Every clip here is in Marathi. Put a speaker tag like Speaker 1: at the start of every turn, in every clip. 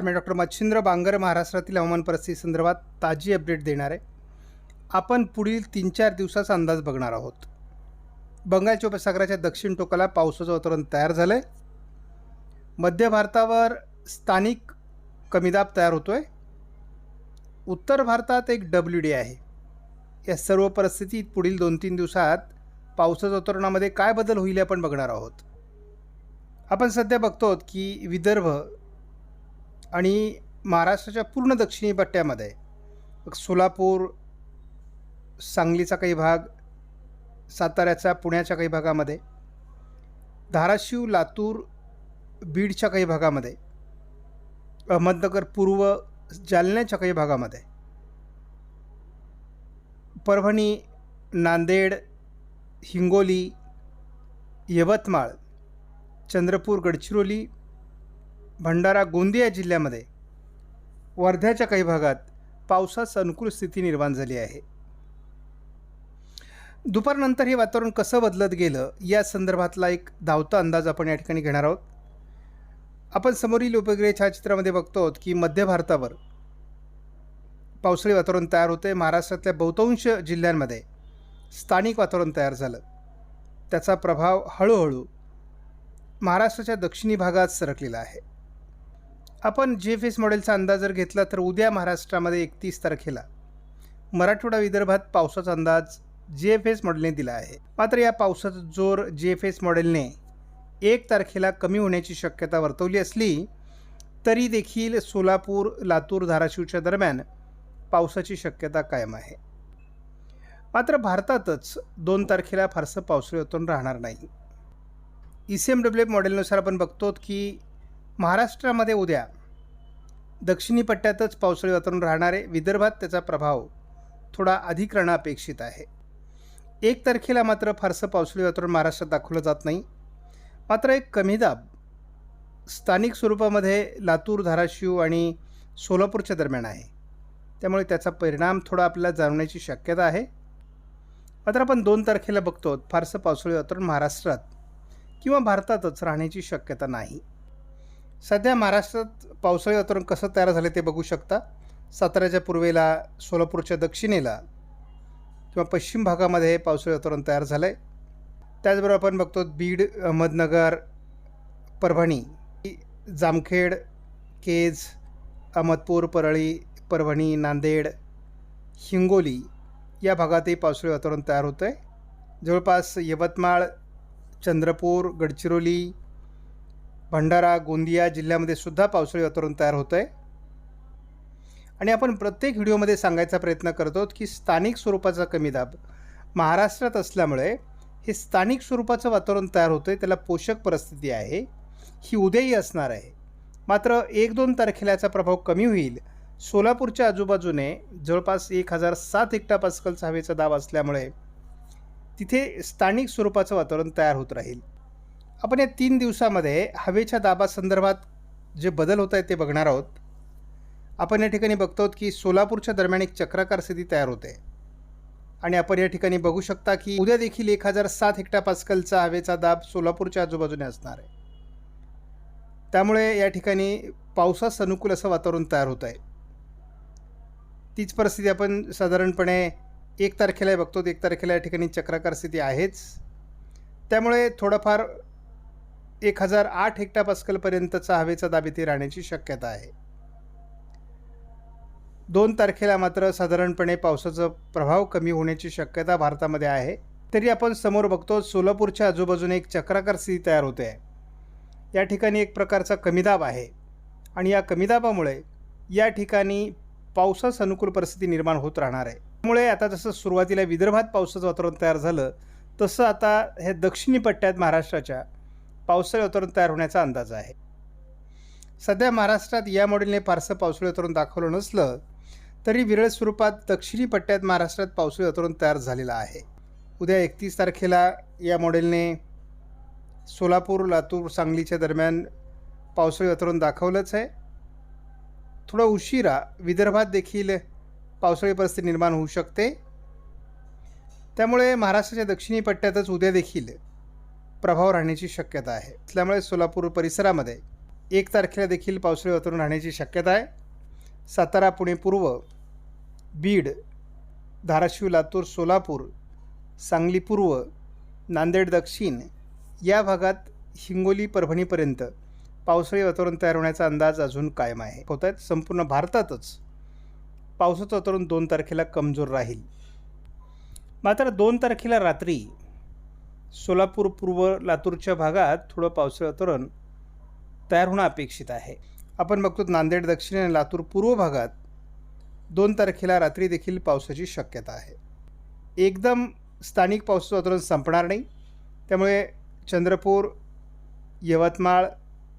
Speaker 1: नमस्कार मी डॉक्टर मच्छिंद्र बांगर महाराष्ट्रातील हवामान परिस्थिती संदर्भात ताजी अपडेट देणार आहे. आपण पुढील तीन चार दिवसाचा अंदाज बघणार आहोत. बंगालच्या उपसागराच्या दक्षिण टोकाला पावसाचं वातावरण तयार झालं आहे मध्य भारतावर स्थानिक कमीदाब तयार होतो आहे उत्तर भारतात एक डब्ल्यू डी आहे. या सर्व परिस्थितीत पुढील दोन तीन दिवसात पावसाच्या वातावरणामध्ये काय बदल होईल आपण बघणार आहोत. आपण सध्या बघतो की विदर्भ आणि महाराष्ट्राच्या पूर्ण दक्षिणी पट्ट्यामध्ये सोलापूर सांगलीचा काही भाग साताऱ्याचा पुण्याच्या काही भागामध्ये धाराशिव लातूर बीडच्या काही भागामध्ये अहमदनगर पूर्व जालन्याच्या काही भागामध्ये परभणी नांदेड हिंगोली यवतमाळ चंद्रपूर गडचिरोली भंडारा गोंदिया जिल्ह्यामध्ये वर्ध्याच्या काही भागात पावसास अनुकूल स्थिती निर्माण झाली आहे. दुपारनंतर हे वातावरण कसं बदलत गेलं या संदर्भातला एक धावता अंदाज आपण या ठिकाणी घेणार आहोत. आपण समोरील उपग्रह छायाचित्रामध्ये बघतो की मध्य भारतावर पावसाळी वातावरण तयार होते महाराष्ट्रातल्या बहुतांश जिल्ह्यांमध्ये स्थानिक वातावरण तयार झालं. त्याचा प्रभाव हळूहळू महाराष्ट्राच्या दक्षिणी भागात सरकलेला आहे. आपण जे एफ एस मॉडेलचा अंदाज जर घेतला तर उद्या महाराष्ट्रामध्ये एकतीस तारखेला मराठवाडा विदर्भात पावसाचा अंदाज जे एफ एस मॉडेलने दिला आहे. मात्र या पावसाचा जोर जे एफ एस मॉडेलने एक तारखेला कमी होण्याची शक्यता वर्तवली असली तरी देखील सोलापूर लातूर धाराशिवच्या दरम्यान पावसाची शक्यता कायम आहे. मात्र भारतातच दोन तारखेला फारसं पावसाळी वातावरण राहणार नाही. E C M W F मॉडेलनुसार आपण बघतो की महाराष्ट्रामध्ये उद्या दक्षिणी पट्ट्यातच पावसाळी वातावरण राहणारे विदर्भात त्याचा प्रभाव थोडा अधिक राहणं अपेक्षित आहे. एक तारखेला मात्र फारसं पावसाळी वातावरण महाराष्ट्रात दाखवलं जात नाही. मात्र एक कमी दाब स्थानिक स्वरूपामध्ये लातूर धाराशिव आणि सोलापूरच्या दरम्यान आहे. त्यामुळे त्याचा परिणाम थोडा आपल्याला जाणवण्याची शक्यता आहे. मात्र आपण दोन तारखेला बघतो फारसं पावसाळी वातावरण महाराष्ट्रात किंवा भारतातच राहण्याची शक्यता नाही. सध्या महाराष्ट्रात पावसाळी वातावरण कसं तयार झालं ते बघू शकता. साताऱ्याच्या पूर्वेला सोलापूरच्या दक्षिणेला किंवा पश्चिम भागामध्ये पावसाळी वातावरण तयार झालं आहे त्याचबरोबर आपण बघतो बीड अहमदनगर परभणी जामखेड केज अहमदपूर परळी परभणी नांदेड हिंगोली या भागातही पावसाळी वातावरण तयार होतं आहे जवळपास यवतमाळ चंद्रपूर गडचिरोली भंडारा गोंदिया जिल्ह्यामध्ये सुद्धा पावसाळी वातावरण तयार होतं आहे आणि आपण प्रत्येक व्हिडिओमध्ये सांगायचा प्रयत्न करतो की स्थानिक स्वरूपाचा कमी दाब महाराष्ट्रात असल्यामुळे हे स्थानिक स्वरूपाचं वातावरण तयार होतं आहे त्याला पोषक परिस्थिती आहे ही उद्याही असणार आहे. मात्र एक दोन तारखेला याचा प्रभाव कमी होईल. सोलापूरच्या आजूबाजूने जवळपास एक हजार सात हेक्टा पास्कलचा हवेचा दाब असल्यामुळे तिथे स्थानिक स्वरूपाचं वातावरण तयार होत राहील. आपण या तीन दिवसामध्ये हवेच्या दाबासंदर्भात जे बदल होत आहेत ते बघणार आहोत. आपण या ठिकाणी बघतो की सोलापूरच्या दरम्यान एक चक्राकार स्थिती तयार होते. आणि आपण या ठिकाणी बघू शकता की उद्या देखील एक हजार सात हेक्टा पास्कलचा हवेचा दाब सोलापूरच्या आजूबाजूने असणार आहे. त्यामुळे या ठिकाणी पावसास अनुकूल असं वातावरण तयार होत आहे. तीच परिस्थिती आपण साधारणपणे एक तारखेला बघतो. एक तारखेला या ठिकाणी चक्राकार स्थिती आहेच. त्यामुळे थोडंफार एक हजार आठ हेक्टा पास्कलपर्यंतचा हवेचा दाबिती राहण्याची शक्यता आहे. दोन तारखेला मात्र साधारणपणे पावसाचा प्रभाव कमी होण्याची शक्यता भारतामध्ये आहे. तरी आपण समोर बघतो सोलापूरच्या आजूबाजूने एक चक्राकार स्थिती तयार होते आहे. या ठिकाणी एक प्रकारचा कमीदाब आहे आणि या कमीदाबामुळे या ठिकाणी पावसास अनुकूल परिस्थिती निर्माण होत राहणार आहे. त्यामुळे आता जसं सुरुवातीला विदर्भात पावसाचं वातावरण तयार झालं तसं आता हे दक्षिणी पट्ट्यात महाराष्ट्राच्या पावसाळी वातावरण तयार होण्याचा अंदाज आहे. सध्या महाराष्ट्रात या मॉडेलने फारसं पावसाळी वातावरण दाखवलं नसलं तरी विरळ स्वरूपात दक्षिणी पट्ट्यात महाराष्ट्रात पावसाळी वातावरण तयार झालेलं आहे. उद्या एकतीस तारखेला या मॉडेलने सोलापूर लातूर सांगलीच्या दरम्यान पावसाळी वातावरण दाखवलंच आहे. थोडा उशिरा विदर्भात देखील पावसाळी परिस्थिती निर्माण होऊ शकते. त्यामुळे महाराष्ट्राच्या दक्षिणी पट्ट्यातच उद्या देखील प्रभाव राहण्याची शक्यता आहे. त्यामुळे सोलापूर परिसरामध्ये एक तारखेला देखील पावसाळी वातावरण राहण्याची शक्यता आहे. सातारा पुणे पूर्व बीड धाराशिव लातूर सोलापूर सांगली पूर्व नांदेड दक्षिण या भागात हिंगोली परभणीपर्यंत पावसाळी वातावरण तयार होण्याचा अंदाज अजून कायम आहे. होत आहेत. संपूर्ण भारतातच पावसाचं वातावरण दोन तारखेला कमजोर राहील. मात्र दोन तारखेला रात्री सोलापूर पूर्व लातूरच्या भागात थोडं पावसाळी तयार होणं अपेक्षित आहे. आपण बघतो नांदेड दक्षिण आणि लातूर पूर्व भागात दोन तारखेला रात्री देखील पावसाची शक्यता आहे. एकदम स्थानिक पावसाचं वातावरण संपणार नाही. त्यामुळे चंद्रपूर यवतमाळ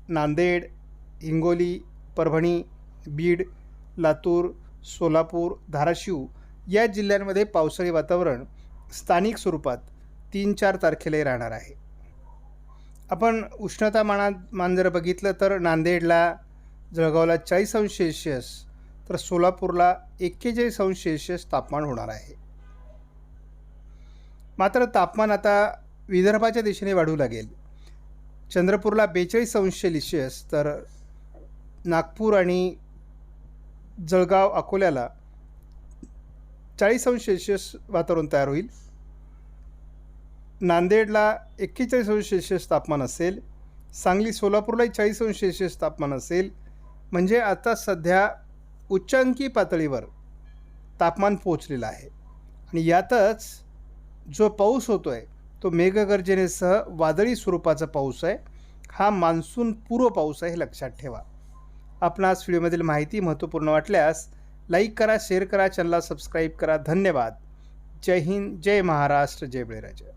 Speaker 1: नांदेड हिंगोली परभणी बीड लातूर सोलापूर धाराशिव या जिल्ह्यांमध्ये पावसाळी वातावरण स्थानिक स्वरूपात तीन चार तारखेलाही राहणार आहे. आपण उष्णतामानात मान जर बघितलं तर नांदेडला जळगावला चाळीस अंश सेल्शियस तर सोलापूरला एक्केचाळीस अंश सेल्शियस तापमान होणार आहे. मात्र तापमान आता विदर्भाच्या दिशेने वाढू लागेल. चंद्रपूरला बेचाळीस अंश सेल्शियस तर नागपूर आणि जळगाव अकोल्याला चाळीस अंश सेल्शियस वातावरण तयार होईल. नांदेडला एक्केचाळीस अंश सेल्शियस तापमान असेल सांगली सोलापूरलाही चाळीस अंश सेल्शियस तापमान असेल. म्हणजे आता सध्या उच्चांकी पातळीवर तापमान पोचलेलं आहे. आणि यातच जो पाऊस होतो आहे तो मेघगर्जनेसह वादळी स्वरूपाचा पाऊस आहे. हा मान्सून पूर्व पाऊस आहे हे लक्षात ठेवा. आपणास व्हिडिओमधील माहिती महत्त्वपूर्ण वाटल्यास लाईक करा शेअर करा चॅनलला सबस्क्राईब करा. धन्यवाद. जय हिंद जय महाराष्ट्र जय बळीराजा.